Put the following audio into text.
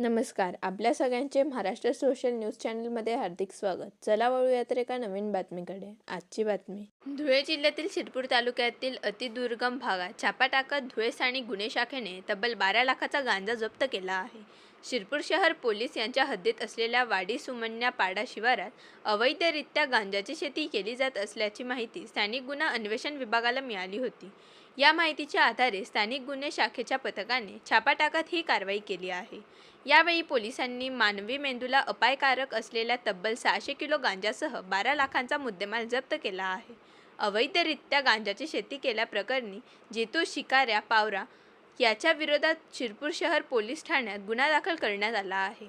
नमस्कार. आपल्या सगळ्यांचे महाराष्ट्र सोशल न्यूज चॅनलमध्ये हार्दिक स्वागत. चला वळूयात एका नवीन बातमीकडे. आजची बातमी. धुळे जिल्ह्यातील शिरपूर तालुक्यातील अतिदुर्गम भागात छापा टाकत धुळे आणि गुन्हे शाखेने तब्बल बारा लाखाचा गांजा जप्त केला आहे. शिरपूर शहर पोलीस यांच्या हद्दीत असलेल्या वाडी सुमन्या पाडा शिवारात अवैधरित्या गांजाची शेती केली जात असल्याची माहिती स्थानिक गुन्हा अन्वेषण विभागाला मिळाली होती. या माहितीच्या आधारे स्थानिक गुन्हे शाखेच्या पथकाने छापा टाकत ही कारवाई केली आहे. यावेळी पोलिसांनी मानवी मेंदूला अपायकारक असलेल्या तब्बल सहाशे किलो गांजासह बारा लाखांचा मुद्देमाल जप्त केला आहे. अवैधरित्या गांजाची शेती केल्याप्रकरणी जेतू शिकाऱ्या पावरा याच्या विरोधात शिरपूर शहर पोलीस ठाण्यात गुन्हा दाखल करण्यात आला आहे.